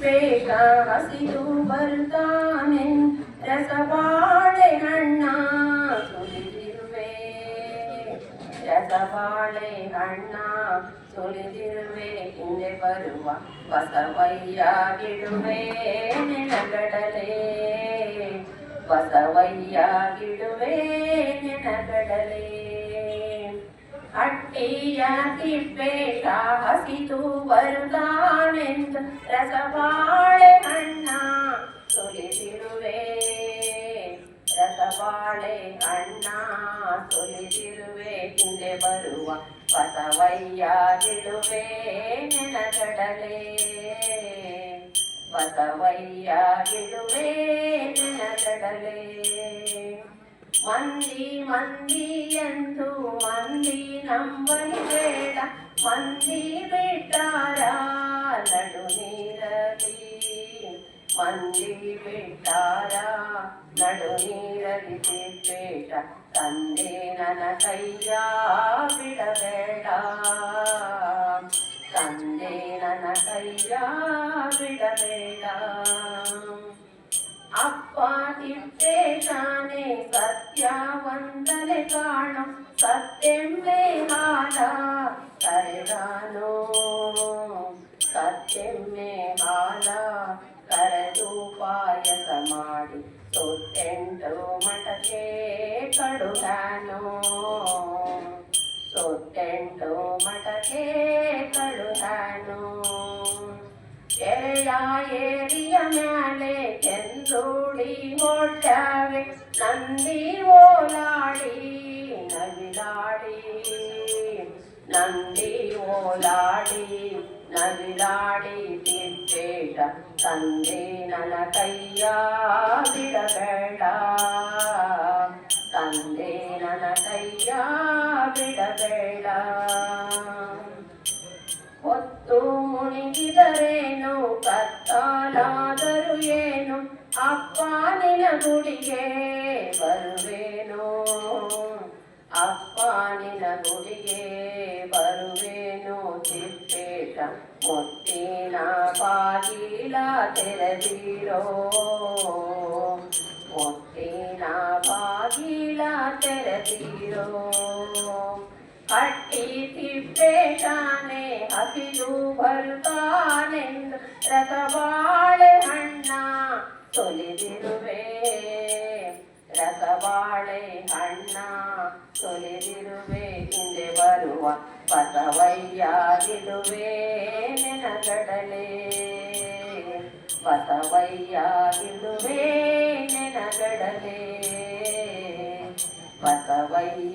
ಬೇಗ ಹಸಿದು ಬರ್ತಾನೆನ್ ರಸಬಾಳೆ ಹಣ್ಣ ಸುಲಿದಿರುವೆ ರಸಬಾಳೆ ಹಣ್ಣ ಸುಲಿದಿರುವೆ ಹಿಂದೆ ಬರುವ ಬಸವಯ್ಯ ಗಿಡುವೆ ನೆನಗಡಲೆ ಬಸವಯ್ಯ ಗಿಡುವೆ ನೆನಗಡಲೆ ಹಟ್ಟಿಯ ತಿಪ್ಪೇಟ ಹಸಿದು ಬರುತ್ತಾನೆಂದು ರಸಬಾಳೆ ಹಣ್ಣ ಸುಲಿದಿರುವೆ ರಸಬಾಳೆ ಅಣ್ಣ ಸುಲಿದಿರುವೆ ಹಿಂದೆ ಬರುವ ಬಸವಯ್ಯ ನೆನಗಡಲೆ ಬಸವಯ್ಯ ನೆನಗಡಲೆ ಮಂದಿ ಮಂದಿ ಎಂದು ಮಂದಿ ನಂಬಲಿ ಬೇಡ ಮಂದಿ ಬಿಟ್ಟಾರ ನಡು ನೀರಲಿ ಮಂದಿ ಬಿಟ್ಟಾರ ನಡು ನೀರಲಿ ತಿಪ್ಪೇಟ ತಂದೆ ನನ್ನ ಕೈಯ ಬಿಡಬೇಡ ತಂದೆ ನನ್ನ ಕೈಯ ಬಿಡಬೇಡ ಅಪ್ಪ ತಿಪ್ಪೇಶಾನೆ ಸತ್ಯವಂತಲೆ ಕಾಣು ಸತ್ಯೆಂಬೆ ಹಾಲ ಕರೆದಾನು ಸತ್ಯೆಮ್ಮೆ ಹಾಲ ಕರೆದು ಪಾಯಸ ಮಾಡಿ ಸೊತ್ತೆಂಟು ಮಠಕ್ಕೆ ಕಡುಗಾನು ಸೊತ್ತೆಂಟು ಮಠಕ್ಕೆ ಕಡುಗಾನು ஏறிய மேலே செந்தோழி மோட்டவே நந்தி ஓலாடி நவிலாடி நந்தி ஓலாடி நவிலாடி தீர்த்தேட தந்தி நல கையா விடவேட. தந்தி நல கையா விடவேட. ಗುಡಿಗೆ ಬರುವೇನು ಅಪ್ಪ ನಿನ ಗುಡಿಗೆ ಬರುವೇನು ತಿಪ್ಪೇಟ ಮುತ್ತಿನ ಬಾಗಿಲ ತೆರೆದಿರೋ ಮುತ್ತಿನ ಬಾಗಿಲ ತೆರೆದಿರೋ ಹಟ್ಟಿ ತಿಪ್ಪೇಶಾನೆ ಹಸಿದು ಬರುತ್ತಾನೆಂದು ರಸಬಾಳೆ ಹಣ್ಣ ತೊಲಿದಿರುವೆ ರಸಬಾಳೆ ಹಣ್ಣ ತೊಲೆದಿರುವೆ ಹಿಂದೆ ಬರುವ ಬಸವಯ್ಯಾಗಿರುವೆ ನೆನಗಡಲೆ. ಬಸವಯ್ಯಾಗಿರುವೆ ನೆನಗಡಲೆ. ಬಸವಯ್ಯಾಗಿರುವೆ